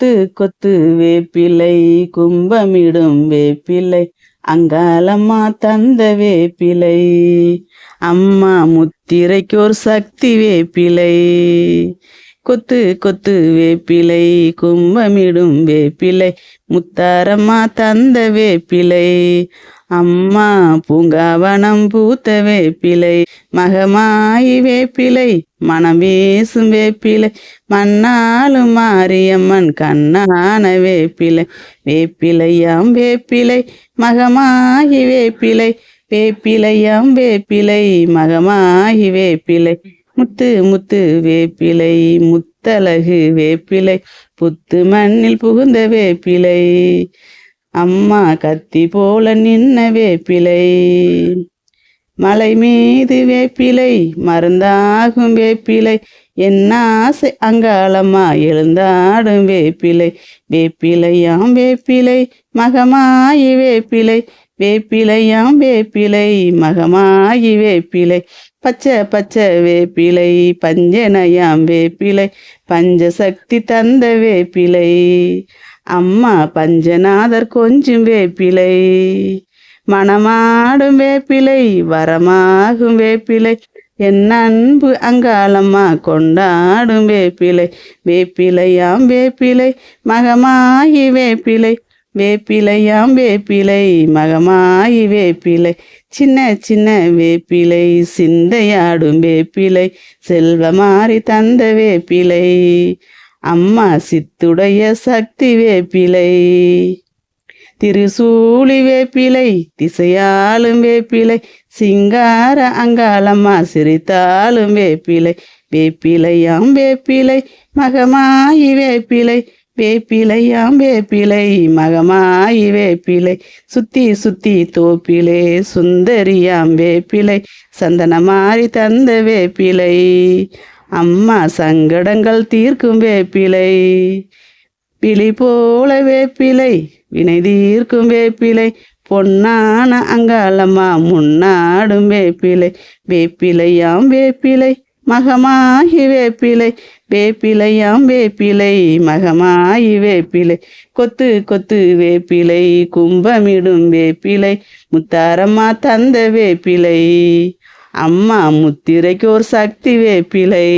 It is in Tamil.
கொத்து கொத்து வேப்பிலை கும்பமிடும் வேப்பிலை அங்காலம்மா தந்த வேப்பிலை அம்மா முத்திரைக்கு ஒரு சக்தி வேப்பிலை. கொத்து கொத்து வேப்பிலை கும்பமிடும் வேப்பிலை முத்தாரம்மா தந்த வேப்பிலை அம்மா பூங்காவனம் பூத்த வேப்பிலை மகமாயி வேப்பிலை மனம் வீசும் வேப்பிலை மண்ணாலும் மாரியம்மன் கண்ணான வேப்பிலை வேப்பிலையாம் வேப்பிலை மகமாகி வேப்பிலை வேப்பிலையாம் வேப்பிலை மகமாகி வேப்பிலை. முத்து முத்து வேப்பிலை முத்தழகு வேப்பிலை புத்து மண்ணில் புகுந்த வேப்பிலை. அம்மா கத்தி போல நின்ன வேப்பிலை. மலை மீது வேப்பிலை மருந்தாகும் வேப்பிலை. என் ஆசை அங்காளம்மா எழுந்தாடும் வேப்பிலை. வேப்பிலையாம் வேப்பிலை மகமாயி வேப்பிலை. வேப்பிலையாம் வேப்பிலை மகமாயி வேப்பிலை. பச்சை பச்சை வேப்பிலை பஞ்சனையாம் வேப்பிலை பஞ்சசக்தி தந்த வேப்பிலை. அம்மா பஞ்சநாதர் கொஞ்சம் வேப்பிலை. மணமாடும் வேப்பிலை வரமாகும் வேப்பிலை. என் அன்பு அங்காளம்மா கொண்டாடும் வேப்பிலை. வேப்பிலையாம் வேப்பிலை மகமாகி வேப்பிலை. வேப்பிலையாம் வேப்பிலை மகமாயி வேப்பிலை. சின்ன சின்ன வேப்பிலை சிந்தையாடும் வேப்பிலை செல்வமாறி தந்த வேப்பிலை. அம்மா சித்துடைய சக்தி வேப்பிலை. திருசூழி வேப்பிலை திசையாலும் வேப்பிலை. சிங்கார அங்காளம்மா சிரித்தாலும் வேப்பிலை. வேப்பிலையாம் வேப்பிலை மகமாயி வேப்பிலை. வேப்பிலையாம் வேப்பிலை மகமாயி வேப்பிலை சுத்தி சுத்தி தோப்பிலே சுந்தரியாம் வேப்பிலை சந்தன மாறி தந்த வேப்பிலை அம்மா சங்கடங்கள் தீர்க்கும் வேப்பிலை பிழி போல வேப்பிலை வினை தீர்க்கும் வேப்பிலை பொன்னான அங்காளம்மா முன்னாடும் வேப்பிலை வேப்பிலையாம் வேப்பிலை மகமாகி வேப்பிலை வேப்பிலையாம் வேப்பிலை மகமாயி வேப்பிலை. கொத்து கொத்து வேப்பிலை கும்பமிடும் வேப்பிலை. முத்தாரம்மா தந்த வேப்பிலை அம்மா முத்திரைக்கு ஒரு சக்தி வேப்பிலை.